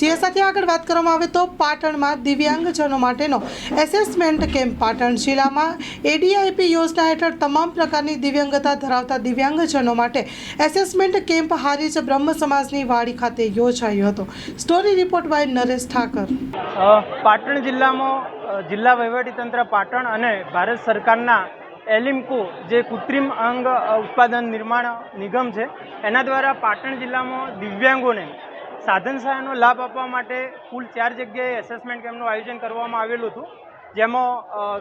જે સાથે આગળ વાત કરવામાં આવે તો પાટણમાં દિવ્યાંગજનો માટેનો એસેસમેન્ટ કેમ્પ પાટણ જિલ્લામાં એડીઆઈપી યોજના હેઠળ તમામ પ્રકારની દિવ્યાંગતા ધરાવતા દિવ્યાંગજનો માટે એસેસમેન્ટ કેમ્પ હારીજ બ્રહ્મ સમાજની વાડી ખાતે યોજાયો હતો. Story report by Naresh Thakar. Patan જિલ્લામાં જિલ્લા વહીવટીતંત્ર પાટણ અને ભારત સરકારના એલિમ્કો જે કૃત્રિમ અંગ ઉત્પાદન નિર્માણ નિગમ છે, એના દ્વારા પાટણ જિલ્લામાં દિવ્યાંગોને સાધન સહાયનો લાભ આપવા માટે કુલ ચાર જગ્યાએ એસેસમેન્ટ કેમ્પનું આયોજન કરવામાં આવેલું હતું. જેમાં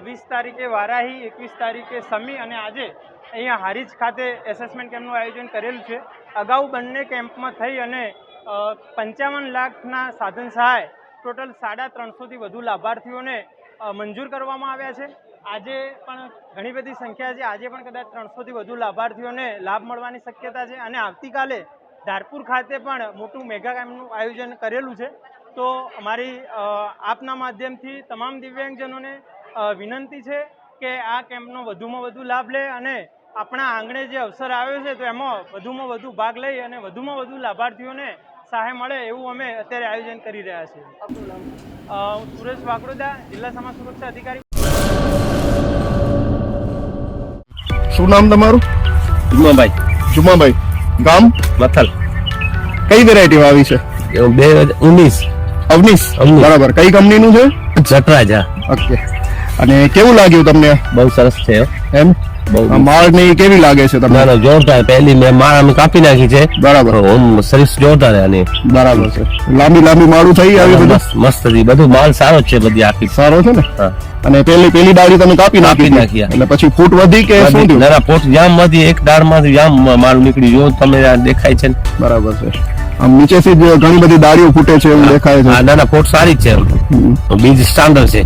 વીસ તારીખે વારાહી, એકવીસ તારીખે સમી અને આજે અહીંયા હારીજ ખાતે એસેસમેન્ટ કેમ્પનું આયોજન કરેલું છે. અગાઉ બંને કેમ્પમાં થઈ અને પંચાવન લાખના સાધન સહાય, ટોટલ સાડા ત્રણસોથી વધુ લાભાર્થીઓને મંજૂર કરવામાં આવ્યા છે. આજે પણ ઘણી બધી સંખ્યા છે. આજે પણ કદાચ ત્રણસોથી વધુ લાભાર્થીઓને લાભ મળવાની શક્યતા છે. અને આવતીકાલે ધારપુર ખાતે પણ મોટું મેગા કેમ્પનું આયોજન કરેલું છે. તો અમારી આપના માધ્યમથી તમામ દિવ્યાંગજનોને વિનંતી છે કે આ કેમ્પનો વધુમાં વધુ લાભ લે અને આપણા આંગણે જે અવસર આવ્યો છે તો એમાં વધુમાં વધુ ભાગ લઈ અને વધુમાં વધુ લાભાર્થીઓને સહાય મળે એવું અમે અત્યારે આયોજન કરી રહ્યા છીએ. સુરેશ વાકડોદા જિલ્લા સમાજ સુરક્ષા અધિકારી. શું નામ તમારું? જુમાભાઈ. જુમાભાઈ. ગામ? મથલ. કઈ વેરાયટી આવી છે? બે હજાર ઉન્નીસ અવનીસ. બરાબર. કઈ કંપનીનું છે? જટરાજા. ઓકે. અને કેવું લાગ્યું તમને? બહુ સરસ છે એમ? માળ ને કેવી લાગે છે તમને? ના જોરદાર. પહેલી મેં માળ અમે કાપી નાખી છે. બરાબર. ઓમ સર્વિસ જોરદાર છે આની. બરાબર છે. લાંબી લાંબી માળું થઈ આવી બધું? મસ્ત બધું માલ સારો છે બધી આખી. સારો છે ને? અને પેલી પેલી ડાળી તમે કાપી નાખી નાખી, એટલે પછી ફૂટ વધી કે શું થયું? ના જામમાંથી એક દાળમાં જામ માલ નીકળી જો તમે આ દેખાય છે બરાબર છે. આમ નીચેથી ઘણી બધી ડાળીઓ ફૂટે છે એવું દેખાય છે. ના ના પોટ સારી છે. બીજ સ્ટાન્ડર્ડ છે.